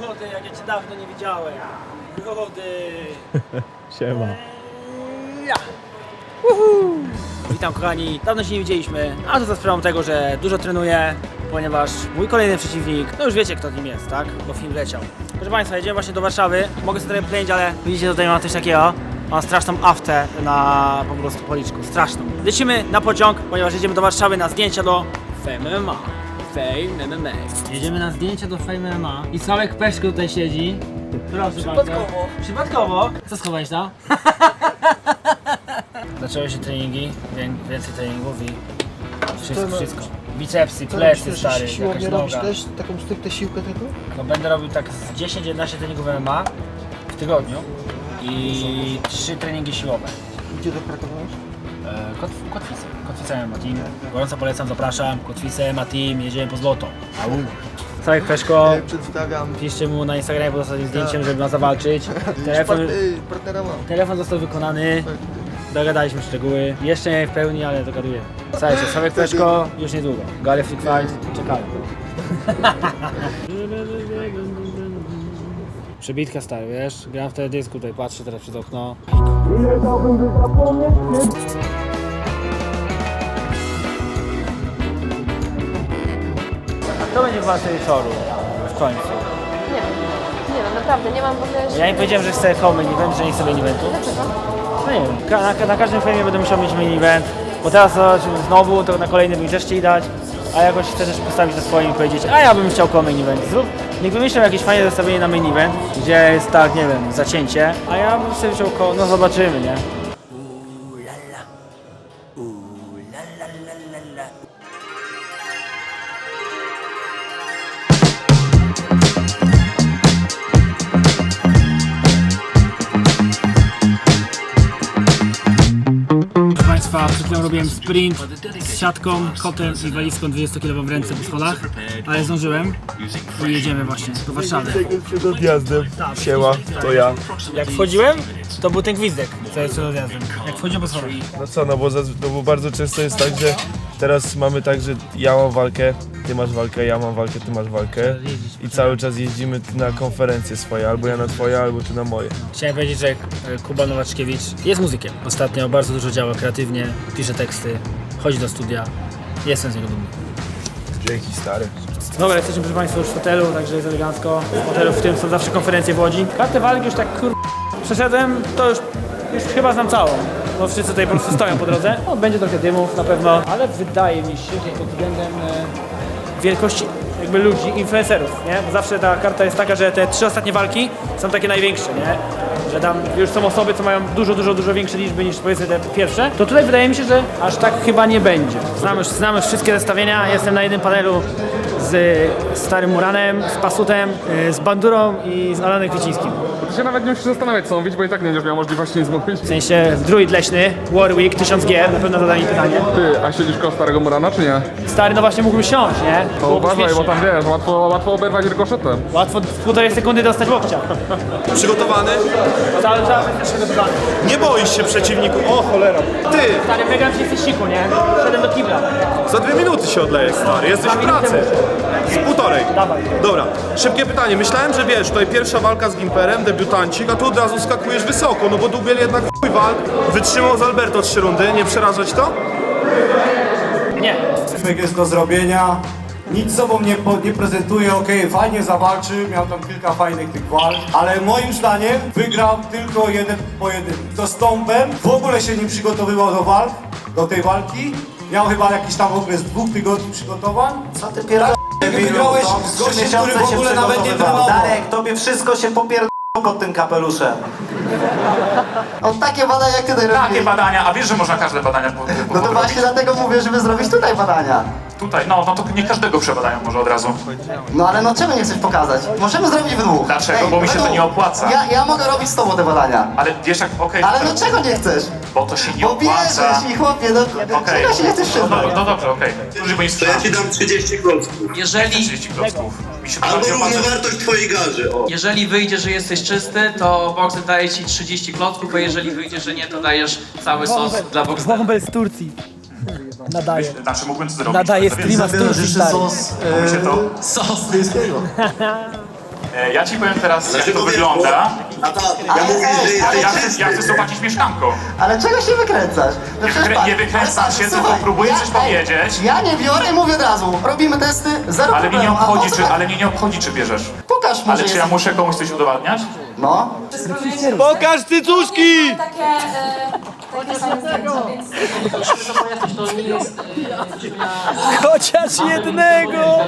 Brody, jak ja cię dawno nie widziałem. Brody. Siema. Ja. Uhu. Witam kochani, dawno się nie widzieliśmy, a to za sprawą tego, że dużo trenuję, ponieważ mój kolejny przeciwnik, no już wiecie kto nim jest, tak? Bo film leciał. Proszę Państwa, jedziemy właśnie do Warszawy, mogę sobie trochę plenić, ale widzicie tutaj mam coś takiego, mam straszną aftę na po prostu policzku, straszną. Lecimy na pociąg, ponieważ jedziemy do Warszawy na zdjęcia do Fame MMA. Fame MMA. Jedziemy na zdjęcia do Fame MMA i Sławek Peszko tutaj siedzi. Proszę Przypadkowo. Przypadkowo. Co schowałeś tam? Zaczęły się treningi, wię- więcej treningów i wszystko, To- wszystko. Bicepsy, Co plecy robisz, stary, też jakaś robisz noga. też? Taką stricte siłkę tylko? No będę robił tak z 10-11 treningów MMA w tygodniu i 3 treningi siłowe. Gdzie to prakowałeś? E, kotwice MMA Team. Gorąco polecam, zapraszam. Kotwice MMA Team, jedziemy po złoto. Au. Całek Peszko, E, Przedstawiam piszcie mu na Instagramie pod ostatnim zdjęciem, żeby nas zawalczyć. Telefon, Part- partnera mam. telefon został wykonany. Dogadaliśmy szczegóły. Jeszcze nie w pełni, ale dogaduję. Słuchajcie, Sławek Peszko już niedługo. Gale Freak Fight, czekamy. Przebitka stary, wiesz? Gram w teledysku, tutaj patrzę teraz przez okno. To będzie wasze wieczoru. W końcu. Nie, nie no naprawdę, nie mam w ogóle... Ja nie powiedziałem, że chcę home main event, że nie chcę main eventu. Dlaczego? No nie wiem, ka- na, na każdym filmie będę musiał mieć main event, bo teraz to znowu, to na kolejny mi też chcieli dać, a jakoś chcę też postawić na swoim i powiedzieć, a ja bym chciał koło main event. Zrób, niech wymyślą jakieś fajne zestawienie na main event, gdzie jest tak, nie wiem, zacięcie, a ja bym sobie wziął koło, no zobaczymy, nie? Robiłem sprint z siatką, kotem i walizką 20-kilową w ręce po schodach, ale zdążyłem i jedziemy właśnie do Warszawy. Przed odjazdem. Siema, to ja. Jak wchodziłem, to był ten gwizdek, co jest odjazdem. Jak wchodziłem po schodach. No co, no bo, zaz- no bo bardzo często jest tak, że teraz mamy tak, że ja mam walkę, ty masz walkę, ja mam walkę, ty masz walkę i cały czas jeździmy na konferencje swoje, albo ja na twoje, albo ty na moje. Chciałem powiedzieć, że e, Kuba Nowaczkiewicz jest muzykiem. Ostatnio bardzo dużo działa kreatywnie, pisze teksty, chodzi do studia. Jestem z niego dumny. Dzięki stary. Dobra, jesteśmy proszę Państwa już w hotelu, także jest elegancko. W hotelu, w którym są zawsze konferencje w Łodzi. Kartę walki już tak kur... przeszedłem, to już, już chyba znam całą. No wszyscy tutaj po prostu stoją po drodze. No, będzie trochę dymów na pewno, ale wydaje mi się, że pod względem e, wielkości jakby ludzi, influencerów, nie? Bo zawsze ta karta jest taka, że te trzy ostatnie walki są takie największe, nie? Że tam już są osoby, co mają dużo, dużo, dużo większe liczby niż powiedzmy te pierwsze. To tutaj wydaje mi się, że aż tak chyba nie będzie. Znamy już, znamy już wszystkie zestawienia. Jestem na jednym panelu z Starym Muranem, z Pasutem, y, z Bandurą i z Alanem Kwiecińskim. To się nawet nie musisz zastanawiać co mówić, bo i tak nie będziesz miał możliwości nic mówić. W sensie druid leśny, Warwick, 1000 gier, na pewno zada mi pytanie. Ty, a siedzisz koło starego Murana, czy nie? Stary, no właśnie mógłbym siąść, nie? To Byłoby uważaj, bo tam wiesz, łatwo, łatwo oberwać rykoszetem. Łatwo w półtorej sekundy dostać łokcia. Przygotowany? Cały czas jesteś przygotowany. Nie boisz się przeciwniku. O cholera. Ty, Stary, wygram ci jesteś siku, nie? Szedłem do kibla. za dwie minuty się odlejesz, stary. Jesteś w pracy. Z półtorej. Dawaj. Dobra, szybkie pytanie. Myślałem, że wiesz, tutaj pierwsza walka z Gimperem, debiutancik, a tu od razu skakujesz wysoko, no bo Dubiel jednak walk. Wytrzymał z Alberto trzy rundy. Nie przerażać to? Nie. Efekt jest do zrobienia. Nic sobą nie, nie prezentuje, okej, fajnie zawalczył, miał tam kilka fajnych tych walk, ale moim zdaniem wygrał tylko jeden pojedynek. To z Tompem w ogóle się nie przygotowywał do walk, do tej walki. Miał chyba jakiś tam okres dwóch tygodni przygotowań. Co ty pierdolisz? Wygrałeś z gościem, który w ogóle nawet nie trenował. Darek, tobie wszystko się popierdoliło pod tym kapeluszem. On takie badania jak ty tutaj Takie robisz. badania, a wiesz, że można każde badania po, po, No to właśnie dlatego mówię, żeby zrobić tutaj badania. Tutaj, no, no to nie każdego przebadają może od razu. No ale no czego nie chcesz pokazać? Możemy zrobić w dwóch. Dlaczego? Bo mi się to nie opłaca. Ja, ja mogę robić z tobą te badania. Ale wiesz jak, okej, Ale no czego nie chcesz? bo to się nie Bo opłaca. bierzesz i chłopie, no Okej. czego się nie chcesz no, przyznać? no, no dobrze, okej. Bądź To ja ci dam 30 klocków. Jeżeli, 30 klocków. Mi się to Albo bardziej opłaca. równowartość twojej garzy. O. jeżeli wyjdzie, że jesteś czysty, to Boxer daje ci 30 klocków, a jeżeli wyjdzie, że nie, to dajesz cały sos dla Boxera. Bąbel z Turcji. Nadaje. Znaczy mógłbym to zrobić. Nadaje tak, streama z Zabierzesz Turcji, jeszcze stary. sos Mi się to... Sos! brytyjskiego. E, Ja ci powiem teraz, jak to wygląda. Ja mówię, że Ale ja chcę, czysty. ja chcę zobaczyć mieszkanko. Ale czego się wykręcasz? No przecież wykrę- patrz, nie wykręcam ale się, słuchaj, tylko próbuję ja- coś ej, powiedzieć. Ja nie biorę i mówię od razu. Robimy testy, zero Ale mnie problemu. nie obchodzi, co czy, tak- ale mnie nie obchodzi, czy bierzesz. Pokaż może Ale czy ja jest- muszę komuś coś udowadniać? No. Pokaż cycuszki! Takie, e, zdjęcia, więc... Chociaż jednego!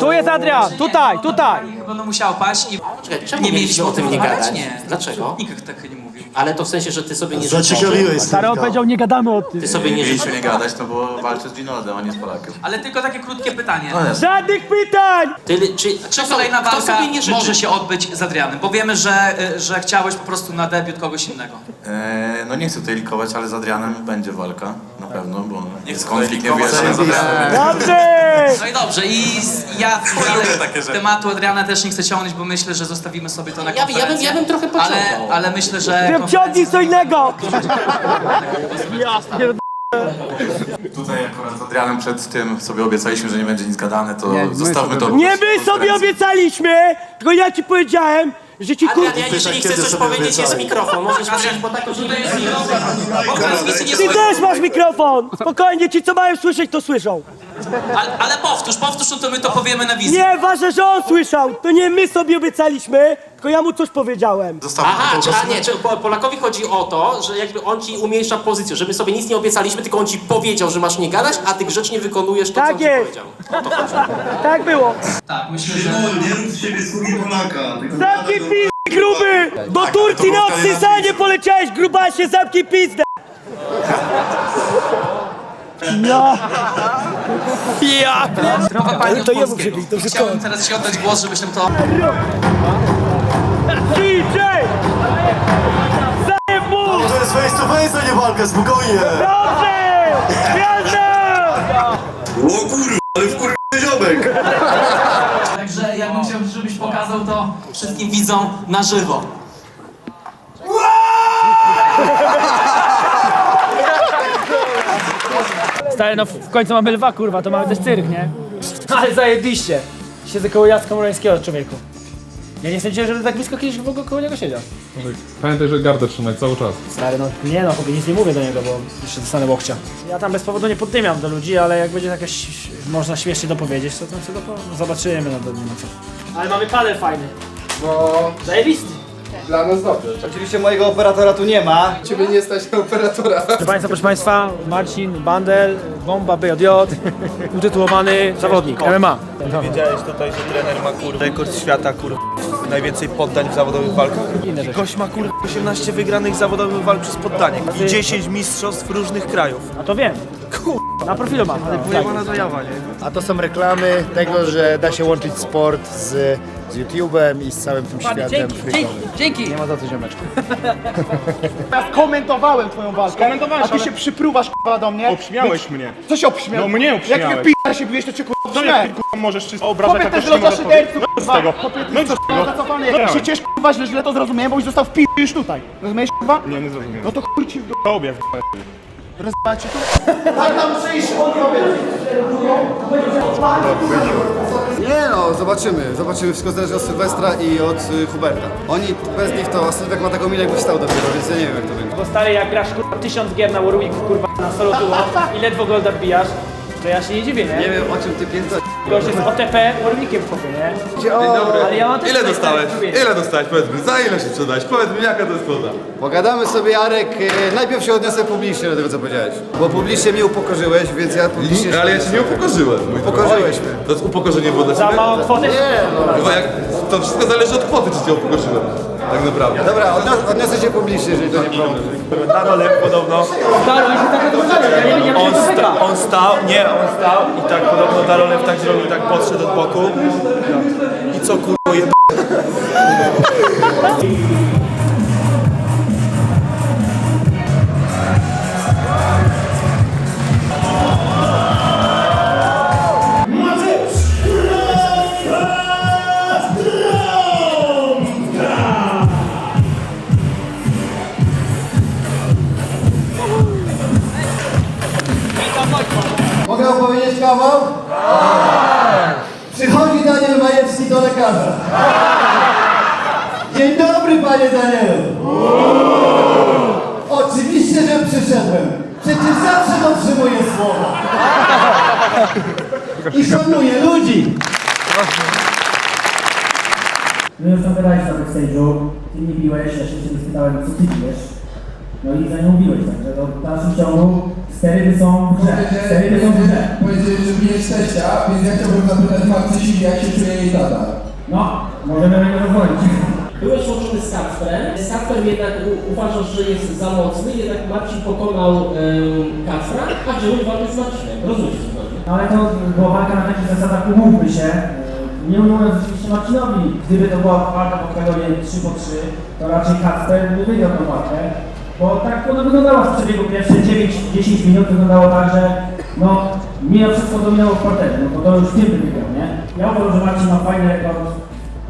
Tu jest Adrian, tutaj, tutaj! Będą musiał paść i czemu nie mieliśmy o tym nie gadać? Nie. Dlaczego? Nikt tak nie mówił. Ale to w sensie, że ty sobie nie Zaciekawiłeś Karol powiedział, nie gadamy o tym. Ty sobie nie życzysz. nie gadać, no bo walczy z Winodem, a nie z Polakiem. Ale tylko takie krótkie pytanie. Żadnych pytań! Ty, czy, Czy kto, kolejna kto walka sobie nie życzy? może się odbyć z Adrianem? Bo wiemy, że, y, że chciałeś po prostu na debiut kogoś innego. Eee, no nie chcę tutaj likować, ale z Adrianem będzie walka. Na pewno, bo jest chcę konflikt ale Adrianem. Dobrze! No i dobrze, i z- ja takie rzeczy. tematu Adriana też nie chcę ciągnąć, bo myślę, że zostawimy sobie to na Ja- ja bym- konferencję. ja bym trochę ale, pociągnął. ale myślę, że Wiem, konferencja... ciągnij co innego! Tutaj akurat z Adrianem przed tym sobie obiecaliśmy, że nie będzie nic gadane, to zostawmy to. Nie my sobie obiecaliśmy, tylko ja ci powiedziałem, że ci kur... Adrian, ja, jeżeli chcesz coś powiedzieć, jest mikrofon. Możesz przyjść po taką, nie jest nie Ty też masz mikrofon! Spokojnie, ci co mają słyszeć, to słyszą. Ale, ale powtórz, powtórz, no to my to powiemy na wizji. Nie, ważne, że on słyszał! To nie my sobie obiecaliśmy, tylko ja mu coś powiedziałem. Zostawmy Aha, to czy, a nie, czy po, Polakowi chodzi o to, że jakby on ci umniejsza pozycję, że my sobie nic nie obiecaliśmy, tylko on ci powiedział, że masz nie gadać, a ty grzecznie wykonujesz to, co Tak on ci jest. powiedział. Tak było. Tak, myślę, że... Nie rób z siebie sługi Polaka. Zamknij pizdę, gruby! Do Turcji na odsysanie poleciałeś, grubasie, zamknij pizdę! Ja... Ja... Zdrowa pani od to jemu polskiego. przybyj, to wszystko Chciałbym teraz ci oddać głos, żebyś nam to... DJ! Zajeb mu! To jest face to face, a nie walka, spokojnie. Dobrze! O kurwa, ale ziomek. Także ja bym chciał, żebyś pokazał to wszystkim widzom na żywo. Stary, no w końcu mamy lwa, kurwa, to mamy też cyrk, nie? Ale zajebiście! Siedzę koło Jacka Murańskiego, człowieku. Ja nie sądziłem, żeby tak blisko kiedyś w ogóle koło niego siedział. Pamiętaj, że gardę trzymać cały czas. Stary, no nie no, chłopie, nic nie mówię do niego, bo jeszcze dostanę łokcia. Ja tam bez powodu nie poddymiam do ludzi, ale jak będzie jakaś, można śmiesznie dopowiedzieć, to tam sobie dopo- zobaczymy, no to nie ma co. Ale mamy panel fajny. No... Zajebisty. Oczywiście mojego operatora tu nie ma. Proszę Państwa, proszę Państwa, Marcin Bandel, bomba BJJ, utytułowany zawodnik MMA. Wiedziałeś tutaj, że trener ma kur... rekord świata kur... najwięcej poddań w zawodowych walkach? Inne rzeczy. Gość ma kur... 18 wygranych zawodowych walk przez poddanie i 10 mistrzostw różnych krajów. A to wiem. Na profilu mam. Pojebana zajawa, nie? A to są reklamy tego, że da się łączyć sport z, z YouTube'em i z całym tym światem. Dzięki, dzięki, dzięki. Nie ma za co ziomeczku. Ja skomentowałem twoją walkę, a ty się przypruwasz k***a do mnie. Obśmiałeś mnie. Co się obśmiał? No mnie Jak obśmiałeś. mnie p***a się biłeś, to cię k***a No obśmiałem. jak ty k***a możesz czysto obrażać, Kobietę jak z ktoś nie loda może szyderców, powiedzieć? k***a. tego. No i co z tego? zacofany No jak dawaj. Przecież k***a źle, źle to zrozumiałem, bo byś został w p***, już tutaj. Rozumiesz k***a? Nie, nie zrozumiałem. No to chuj ci w dół. Tobie Rozbacie tu. Tak tam przyjść, Nie no, zobaczymy. Zobaczymy. Wszystko zależy od Sylwestra i od y, Huberta. Oni, bez nich to Sylwek ma taką minę, jakby wstał dopiero, więc ja nie wiem jak to będzie. Bo stary, jak grasz kurwa tysiąc gier na Warwicku, kurwa na solo duo i ledwo golda wbijasz, to ja się nie dziwię, nie? Nie wiem o czym ty pierdolisz. Gość jest OTP Warwickiem w kopie, nie? Dzień dobry. Ale ja mam też Ile tutaj dostałeś? Ile dostałeś? Powiedz mi, za ile się sprzedałeś? Powiedz mi, jaka to jest kwota? Pogadamy sobie, Jarek. y, Najpierw się odniosę publicznie do tego, co powiedziałeś. Bo publicznie mnie upokorzyłeś, więc ja publicznie... się Ale ja cię nie upokorzyłem. mój drogi. Upokorzyłeś mnie. To jest upokorzenie było dla Za ciebie? małą kwotę? Nie no. Chyba jak, to wszystko zależy od kwoty, czy cię upokorzyłem. Tak naprawdę. Dobra, odnios- odniosę się publicznie, jeżeli to nie problem. Darolew podobno, się tak odwracają, ja nie wiem, on, to sta, on stał, nie, on stał i tak podobno Darolew tak zrobił, tak podszedł od boku. I co kurwa jeb... Lekarza. Dzień dobry, panie Danielu. Oczywiście, że przyszedłem. Przecież zawsze dotrzymuję słowa. I szanuję ludzi. My już tam gadaliśmy na backstage'u, ty nie piłeś, ja się ciebie spytałem, co ty pijesz. No i za nią mówiłeś, także to w dalszym ciągu sterydy są w grze, sterydy są w grze. Powiedzieli, że bijesz teścia, więc ja chciałbym zapytać Marcysi, jak się czuje jej tata. No, możemy na niego pozwolić. Byłeś łączony z Kacprem. Kacper jednak u- uważasz, że jest za mocny, jednak Marcin pokonał em, Kacpra, a Grzegorz walczy z Marcinem. Rozumiesz co chodzi? No ale to była walka na takich zasadach, umówmy się. Nie mówiąc oczywiście Marcinowi, gdyby to była walka w oktagonie 3 po 3, to raczej Kacper by wygrał tą walkę. Bo tak ono wyglądało w przebiegu pierwsze 9-10 minut wyglądało tak, że no mimo wszystko dominało w parterze, no to to już tym by wygrał, nie? Ja uważam, że Marcin ma fajny rekord,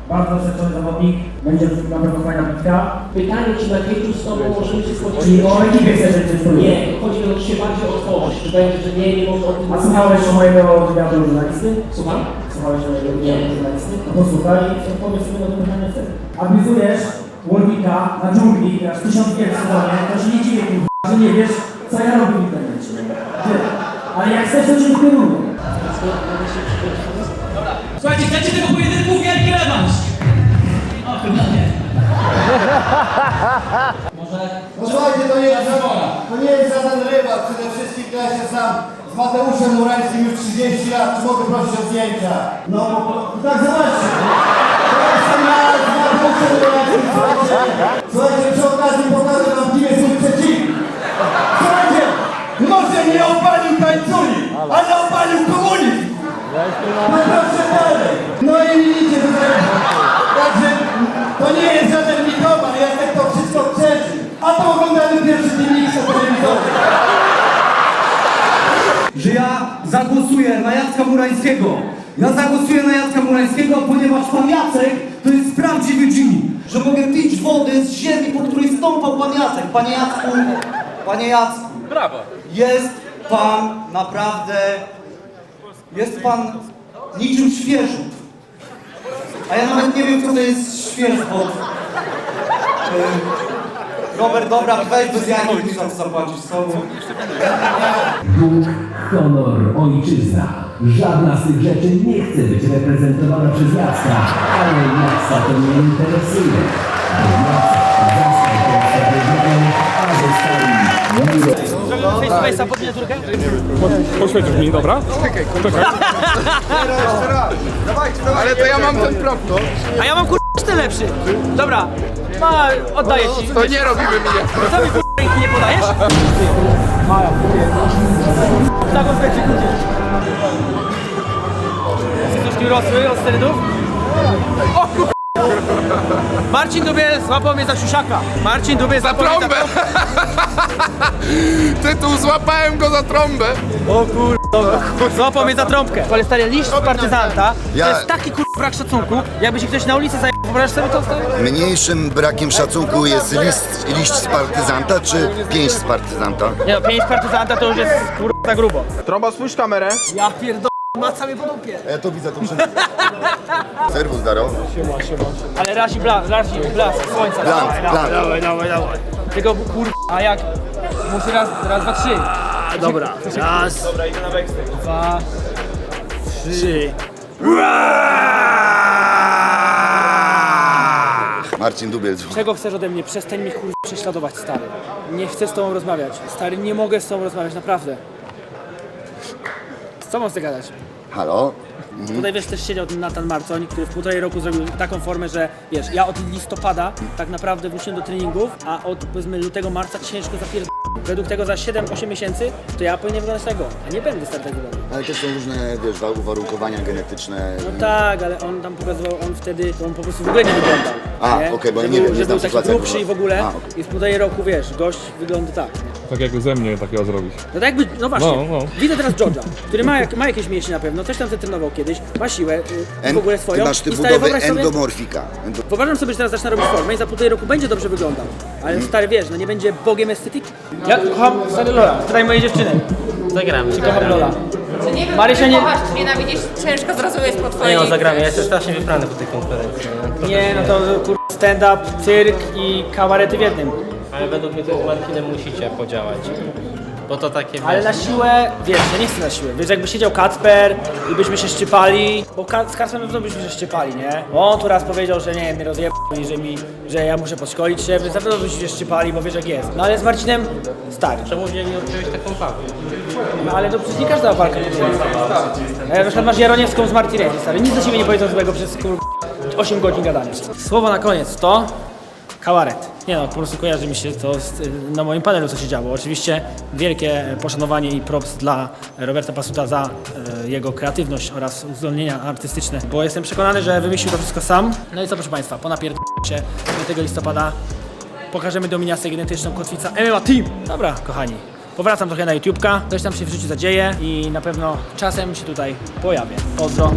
bardzo doświadczony zawodnik, będzie na pewno fajna bitka. Pytanie, czy na pięciu z Tobą możemy się spodziewać... Czyli o ekipie chcesz coś powiedzieć? Nie, chodzi o to, że się bardziej otworzyć. Czy będzie, że nie, nie można o tym A słuchałeś mojego wywiadu żurnalisty? Słucham? Słuchałeś mojego wywiadu żurnalisty? No posłuchaj odpowiedz sobie na to pytanie wtedy. Abuzujesz Warwicka na dżungli, grasz tysiąc gier w sezonie, to się nie dziwię, kurwa, że nie wiesz, co ja robię w internecie. Ty. Ale jak chcesz, to cię wykieruję. Słuchajcie, chcecie tego pojedynku? Wielki rewanż! O, chyba nie. Może... No słuchajcie, to nie jest żaden, to nie jest żaden rybak. Przede wszystkim to ja się znam z Mateuszem Murańskim już 30 lat. Czy mogę prosić o zdjęcia? No, bo, tak zobaczcie. Słuchajcie, przy okazji pokażę wam kim jest mój przeciwnik. Słuchajcie, może nie opalił tańculi, ale opalił komunizm. No proszę dalej. No i widzicie tutaj. Także to nie jest żaden mitoman, ja tak to wszystko przeżył. A to oglądamy pierwszy na telewizorze. Że ja zagłosuję na Jacka Murańskiego. Ja zagłosuję na Jacka Murańskiego, ponieważ pan Jacek to jest prawdziwy Jimmy. Że mogę pić wodę z ziemi, po której stąpał pan Jacek. Panie Jacku, panie Jacku. Brawo. Jest pan naprawdę, jest pan niczym świeżut. A ja nawet nie wiem, co to jest świeżut. Robert, dobra, weź bez jaj, nie muszę zapłacić, co? Bóg, honor, ojczyzna. Żadna z tych rzeczy nie chce być reprezentowana przez Jacka, ale Jacka to nie interesuje. Bo Poświecisz mi, dobra? Czekaj. Ale to ja mam ten problem. A ja mam kur... ten lepszy. Dobra, no, oddaję ci. To nie robimy mnie. Co mi kur... ręki nie podajesz? Maja. Taką specyfikę. Coś tu rosły od sterydów? O kur... Marcin Dubiel złapał mnie za siusiaka. Marcin Dubiel Za złapał mnie trąbę! Tytuł złapałem go za trąbę. O kur... Dobra. Złapał mnie za trąbkę. Ale stary, liść z partyzanta Ja- to jest taki kur... brak szacunku. Jakby się ktoś na ulicy zajebał, wyobraź sobie to stary? Mniejszym brakiem szacunku jest list, liść z partyzanta czy pięść z partyzanta? Nie no, pięć partyzanta to już jest kur... za grubo. Trąba, spójrz kamerę. Ja pierdolę, maca mnie po dupie. Ja to widzę, to wszędzie. Serwus, Daro. Ale razi blask, razi blask słońca. Dawaj, dawaj, dawaj, dawaj, dawaj. Tylko kur... a jak? Musi raz, raz, dwa, trzy. Dobra, raz. Dobra, idę na backstage. Dwa, trzy. Marcin Dubiel. Czego chcesz ode mnie? Przestań mnie kur... prześladować, stary. Nie chcę z tobą rozmawiać. Stary, nie mogę z tobą rozmawiać, naprawdę. Z co mam chcę gadać? Halo? Tutaj wiesz, też siedział ten Nathan Marcoń, który w półtorej roku zrobił taką formę, że wiesz, ja od listopada tak naprawdę wróciłem do treningów, a od powiedzmy lutego, marca ciężko zapierd... Według tego za 7-8 miesięcy, to ja powinienem wyglądać tego, a nie będę stary tak wyglądał. Ale też są różne, wiesz, wa- uwarunkowania genetyczne. No tak, ale on tam pokazywał, on wtedy, to on po prostu w ogóle nie wyglądał. A, nie? okej, bo że nie był, wiem, nie że znam był taki sytuacji, jak grubszy i w ogóle A, okej. i w półtorej roku, wiesz, gość wygląda tak. Tak jakby ze mnie takiego zrobić. No tak jakby, no właśnie, No, no. widzę teraz George'a, który ma, jak, ma jakieś mięśnie na pewno, coś tam trenował kiedyś, ma siłę, y, En- w ogóle swoją Ty masz ty i stary, wyobraź sobie, endomorfika. Endo... Wyobrażam sobie, że teraz zaczyna robić formę i za półtorej roku będzie dobrze wyglądał. Ale stary wiesz, no nie będzie bogiem estetyki. Ja kocham stary Lola, tutaj mojej dziewczyny. Zagramy. Czy kocham Lola? Czy nie wiem, Marysia czy nie- kochasz, czy nienawidzisz, ciężko zrozumieć po twojej... Nie no, zagramy, ja jestem strasznie wybrany po tej konferencji. nie? Nie, no to kur... stand-up, cyrk i kabarety w jednym. Ale według mnie to z Marcinem musicie podziałać. Bo to takie, Ale wiesz, na siłę, wiesz, ja nie chcę na siłę. Wiesz, jakby siedział Kacper i byśmy się szczypali, bo Ka- z Kacperem pewno byśmy się szczypali, nie? Bo on tu raz powiedział, że nie, mnie rozjebał i że mi, że ja muszę podszkolić się, więc na pewno byśmy się szczypali, bo wiesz jak jest. No ale z Marcinem, stary. czemu nie odkryłeś taką pawę? No ale to przecież nie każda walka to jest. Ja na przykład masz Jaroniewską z Martinez, stary. Nic do siebie nie powiedzą złego przez kur... 8 godzin gadania. Słowo na koniec to kabaret. Nie no, po prostu kojarzy mi się to z, na moim panelu, co się działo. Oczywiście wielkie poszanowanie i props dla Roberta Pasuta za e, jego kreatywność oraz uzdolnienia artystyczne, bo jestem przekonany, że wymyślił to wszystko sam. No i co proszę Państwa, po się 5 listopada pokażemy dominację genetyczną kotwica MMA Team. Dobra, kochani, powracam trochę na YouTubka, coś tam się w życiu zadzieje i na pewno czasem się tutaj pojawię. Pozdro.